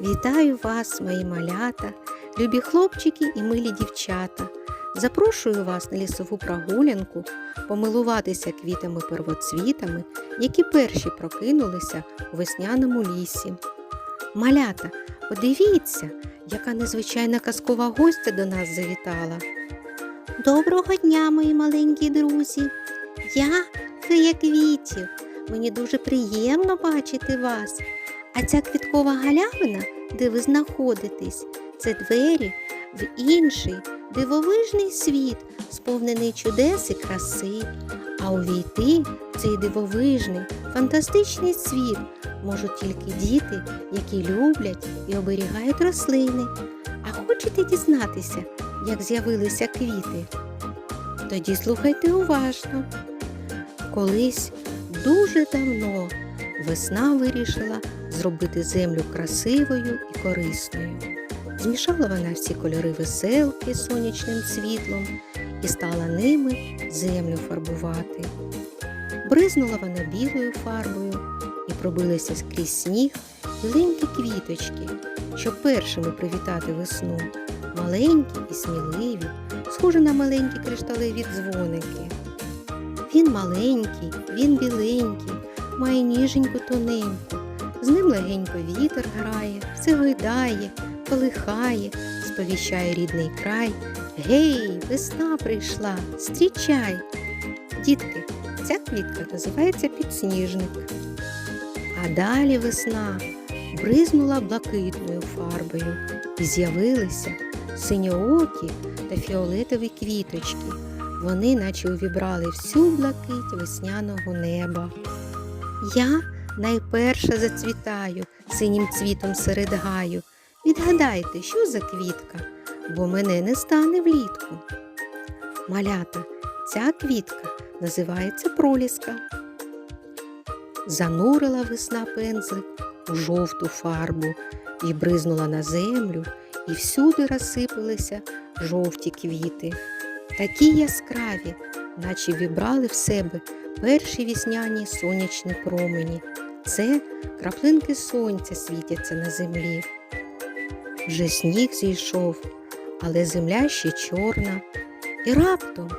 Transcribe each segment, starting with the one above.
Вітаю вас, мої малята, любі хлопчики і милі дівчата. Запрошую вас на лісову прогулянку помилуватися квітами первоцвітами, які перші прокинулися у весняному лісі. Малята, подивіться, яка незвичайна казкова гостя до нас завітала. Доброго дня, мої маленькі друзі. Я фея квітів. Мені дуже приємно бачити вас. А ця квіткова галявина, де ви знаходитесь, це двері в інший дивовижний світ, сповнений чудес і краси. А увійти в цей дивовижний, фантастичний світ можуть тільки діти, які люблять і оберігають рослини. А хочете дізнатися, як з'явилися квіти? Тоді слухайте уважно. Колись дуже давно весна вирішила зробити землю красивою і корисною. Змішала вона всі кольори веселки з сонячним світлом і стала ними землю фарбувати. Бризнула вона білою фарбою і пробилися скрізь сніг біленькі квіточки, щоб першими привітати весну. Маленькі і сміливі, схожі на маленькі кришталеві дзвоники. Він маленький, він біленький, має ніженьку тоненьку, з ним легенько вітер грає, все гойдає, колихає, сповіщає рідний край. Гей, весна прийшла, зустрічай! Дітки, ця квітка називається підсніжник. А далі весна бризнула блакитною фарбою і з'явилися синьоокі та фіолетові квіточки. Вони наче увібрали всю блакить весняного неба. Я найперша зацвітаю синім цвітом серед гаю. Відгадайте, що за квітка, бо мене не стане влітку. Малята, ця квітка називається проліска. Занурила весна пензлик у жовту фарбу і бризнула на землю, і всюди розсипалися жовті квіти. Такі яскраві, наче вібрали в себе перші вісняні сонячні промені. Це краплинки сонця світяться на землі. Вже сніг зійшов, але земля ще чорна. І раптом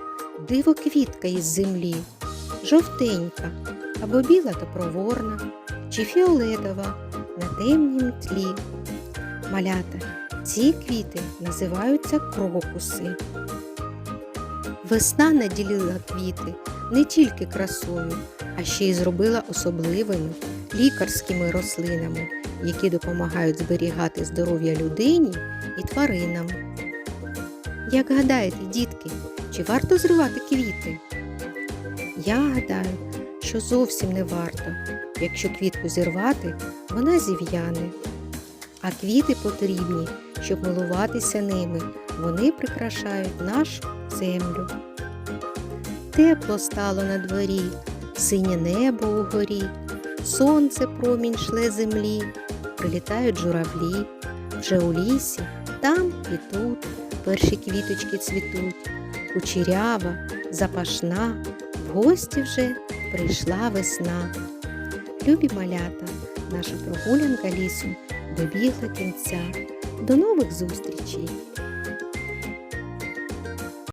диво квітка із землі, жовтенька або біла та проворна, чи фіолетова на темнім тлі. Малята, ці квіти називаються крокуси. Весна наділила квіти не тільки красою, а ще й зробила особливими лікарськими рослинами, які допомагають зберігати здоров'я людині і тваринам. Як гадаєте, дітки, чи варто зривати квіти? Я гадаю, що зовсім не варто. Якщо квітку зірвати, вона зів'яне. А квіти потрібні, щоб милуватися ними. Вони прикрашають нашу землю. Тепло стало на дворі, синє небо угорі, сонце промінь шле землі, прилітають журавлі, вже у лісі, там і тут перші квіточки цвітуть, кучерява, запашна, в гості вже прийшла весна. Любі малята, наша прогулянка лісом добігла кінця. До нових зустрічей!